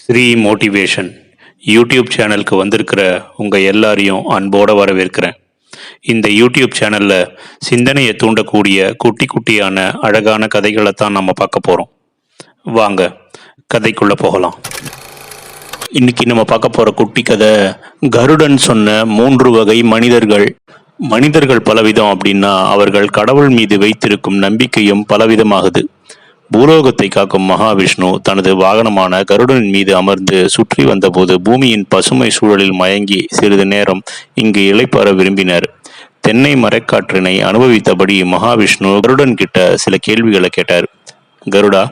Sri motivation YouTube சேனலுக்கு வந்திருக்கிற உங்கள் எல்லாரையும் அன்போடு வரவேற்கிறேன். இந்த யூடியூப் சேனலில் சிந்தனையை தூண்டக்கூடிய குட்டி குட்டியான அழகான கதைகளை தான் நம்ம பார்க்க போகிறோம் வாங்க கதைக்குள்ளே போகலாம். இன்னைக்கு நம்ம பார்க்க போகிற குட்டி கதை கருடன் சொன்ன மூன்று வகை மனிதர்கள். மனிதர்கள் பலவிதம் அப்படின்னா அவர்கள் கடவுள் மீது வைத்திருக்கும் நம்பிக்கையும் பலவிதமாகுது. பூலோகத்தை காக்கும் மகாவிஷ்ணு தனது வாகனமான கருடனின் மீது அமர்ந்து சுற்றி வந்தபோது பூமியின் பசுமை சூழலில் மயங்கி சிறிது நேரம் இங்கு இளைப்பாற விரும்பினார். தென்னை மரக்காற்றினை அனுபவித்தபடி மகாவிஷ்ணு கருடன் கிட்ட சில கேள்விகளை கேட்டார். கருடா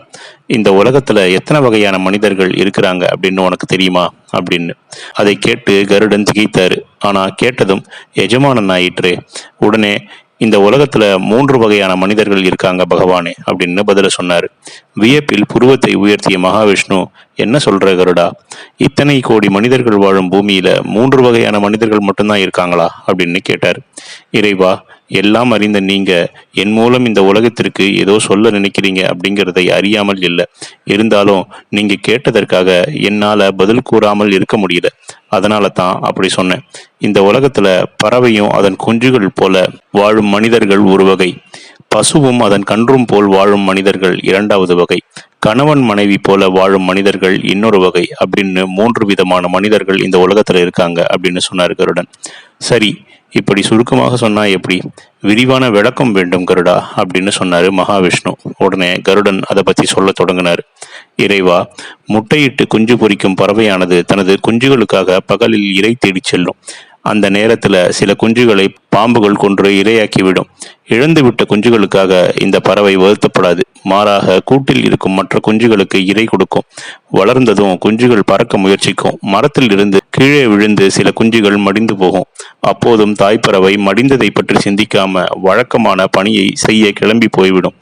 இந்த உலகத்துல எத்தனை வகையான மனிதர்கள் இருக்கிறாங்க அப்படின்னு உனக்கு தெரியுமா? அப்படின்னு. அதை கேட்டு கருடன் திகைத்தாரு. ஆனா கேட்டதும் எஜமானன் ஆயிற்றே. உடனே இந்த உலகத்துல மூன்று வகையான மனிதர்கள் இருக்காங்க பகவானே அப்படின்னு பதில சொன்னார். வியப்பில் புருவத்தை உயர்த்திய மகாவிஷ்ணு என்ன சொல்ற கருடா? இத்தனை கோடி மனிதர்கள் வாழும் பூமியில மூன்று வகையான மனிதர்கள் மட்டும்தான் இருக்காங்களா? அப்படின்னு கேட்டார். இறைவா எல்லாம் அறிந்த நீங்க என் மூலம் இந்த உலகத்திற்கு ஏதோ சொல்ல நினைக்கிறீங்க அப்படிங்கிறதை அறியாமல் இல்லை. இருந்தாலும் நீங்க கேட்டதற்காக என்னால பதில் கூறாமல் இருக்க முடியல. அதனால தான் அப்படி சொன்னேன். இந்த உலகத்துல பறவையும் அதன் குஞ்சுகள் போல வாழும் மனிதர்கள் ஒரு வகை. பசுவும் அதன் கன்றும் போல் வாழும் மனிதர்கள் இரண்டாவது வகை. கணவன் மனைவி போல வாழும் மனிதர்கள் இன்னொரு வகை அப்படின்னு மூன்று விதமான மனிதர்கள் இந்த உலகத்துல இருக்காங்க அப்படின்னு சொன்னார் கருடன். சரி இப்படி சுருக்கமாக சொன்னா எப்படி? விரிவான விளக்கம் வேண்டும் கருடா அப்படின்னு சொன்னாரு மகாவிஷ்ணு. உடனே கருடன் அதை பத்தி சொல்ல தொடங்கினார். இறைவா முட்டையிட்டு குஞ்சு பொரிக்கும் பறவையானது தனது குஞ்சுகளுக்காக பகலில் இறை தேடிச் செல்லும். அந்த நேரத்துல சில குஞ்சுகளை பாம்புகள் கொன்று இரையாக்கிவிடும். இழந்துவிட்ட குஞ்சுகளுக்காக இந்த பறவை வருத்தப்படாது. மாறாக கூட்டில் இருக்கும் மற்ற குஞ்சுகளுக்கு இரை கொடுக்கும். வளர்ந்ததும் குஞ்சுகள் பறக்க முயற்சிக்கும். மரத்தில் இருந்து கீழே விழுந்து சில குஞ்சுகள் மடிந்து போகும். அப்போதும் தாய்ப்பறவை மடிந்ததை பற்றி சிந்திக்காம வழக்கமான பணியை செய்ய கிளம்பி போய்விடும்.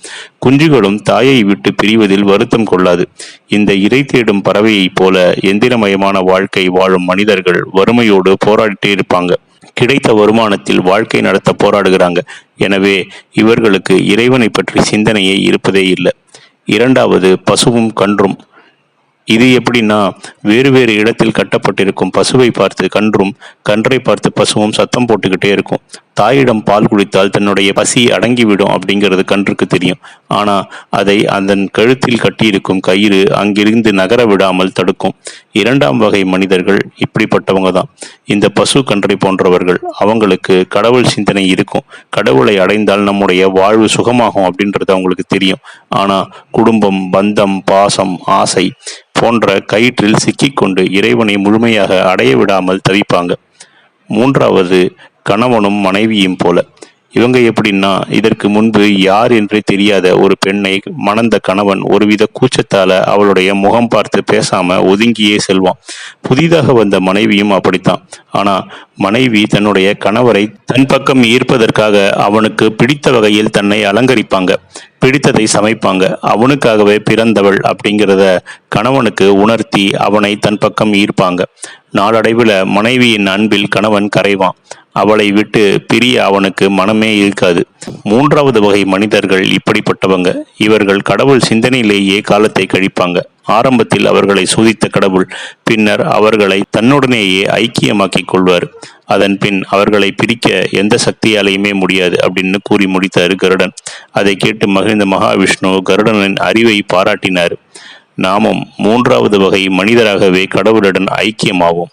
குஞ்சுகளும் தாயை விட்டு பிரிவதில் வருத்தம் கொள்ளாது. இந்த இறை தேடும் பறவையைப் போல எந்திரமயமான வாழ்க்கை வாழும் மனிதர்கள் வறுமையோடு போராடிட்டே இருப்பாங்க. கிடைத்த வருமானத்தில் வாழ்க்கை நடத்த போராடுகிறாங்க. எனவே இவர்களுக்கு இறைவனை பற்றி சிந்தனையே இருப்பதே இல்லை. இரண்டாவது பசுவும் கன்றும். இது எப்படின்னா வேறு வேறு இடத்தில் கட்டப்பட்டிருக்கும் பசுவை பார்த்து கன்றும் கன்றை பார்த்து பசுவும் சத்தம் போட்டுக்கிட்டே இருக்கும். தாயிடம் பால் குடித்தால் தன்னுடைய பசி அடங்கிவிடும் அப்படிங்கிறது கன்றுக்கு தெரியும். ஆனால் அதை அதன் கழுத்தில் கட்டியிருக்கும் கயிறு அங்கிருந்து நகர விடாமல் தடுக்கும். இரண்டாம் வகை மனிதர்கள் இப்படிப்பட்டவங்க தான் இந்த பசு கன்றை போன்றவர்கள் அவங்களுக்கு கடவுள் சிந்தனை இருக்கும். கடவுளை அடைந்தால் நம்முடைய வாழ்வு சுகமாகும் அப்படின்றது அவங்களுக்கு தெரியும். ஆனால் குடும்பம் பந்தம் பாசம் ஆசை போன்ற கயிற்றில் சிக்கிக்கொண்டு இறைவனை முழுமையாக அடைய விடாமல் தவிப்பாங்க. மூன்றாவது கணவனும் மனைவியும் போல. இவங்க எப்படின்னா இதற்கு முன்பு யார் என்றே தெரியாத ஒரு பெண்ணை மணந்த கணவன் ஒருவித கூச்சத்தால அவளுடைய முகம் பார்த்து பேசாம ஒதுங்கியே செல்வான். புதிதாக வந்த மனைவியும் அப்படித்தான். ஆனா மனைவி தன்னுடைய கணவரை தன் பக்கம் ஈர்ப்பதற்காக அவனுக்கு பிடித்த வகையில் தன்னை அலங்கரிப்பாங்க பிடித்ததை சமைப்பாங்க அவனுக்காகவே பிறந்தவள் அப்படிங்கிறத கணவனுக்கு உணர்த்தி அவனை தன் பக்கம் ஈர்ப்பாங்க. நாளடைவில் மனைவியின் அன்பில் கணவன் கரைவான். அவளை விட்டு பிரிய அவனுக்கு மனமே இருக்காது. மூன்றாவது வகை மனிதர்கள் இப்படிப்பட்டவங்க. இவர்கள் கடவுள் சிந்தனையிலேயே காலத்தை கழிப்பாங்க. ஆரம்பத்தில் அவர்களை சோதித்த கடவுள் பின்னர் அவர்களை தன்னுடனேயே ஐக்கியமாக்கிக் கொள்வார். அதன் பின் அவர்களை பிரிக்க எந்த சக்தியாலையுமே முடியாது அப்படின்னு கூறி முடித்தார் கருடன். அதை கேட்டு மகிழ்ந்த மகாவிஷ்ணு கருடனின் அறிவை பாராட்டினார். நாமும் மூன்றாவது வகை மனிதராகவே கடவுளுடன் ஐக்கியமாவோம்.